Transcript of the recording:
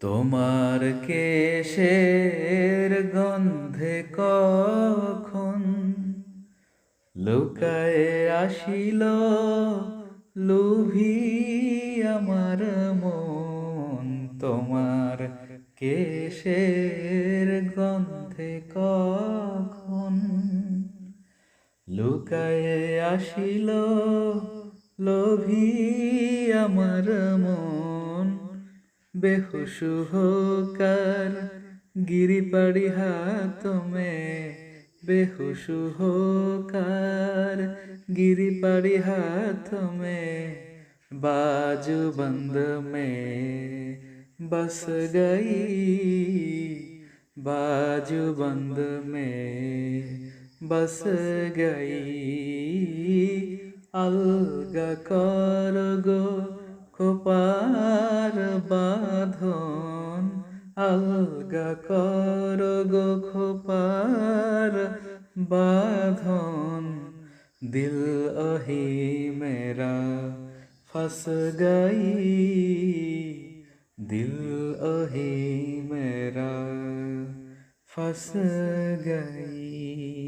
তোমার কেশের গন্ধে কখন লুকায় আসিল লুভি আমার মন? তোমার কেশের গন্ধে কখন লুকায় আসিল লোভী আমার মন বেহুশু হোকার গিরিপাড়ি হাত মে বেহুশু হোকার गिरिपड़ी हाथ में बाजू बंद में बस गई बाजू बंद में बस गई अलगा कर गो খোপার বাঁধন আলগা কর গো খোপার বাঁধন দিল অহি মেরা ফস গই দিল অহি মেরা ফস গই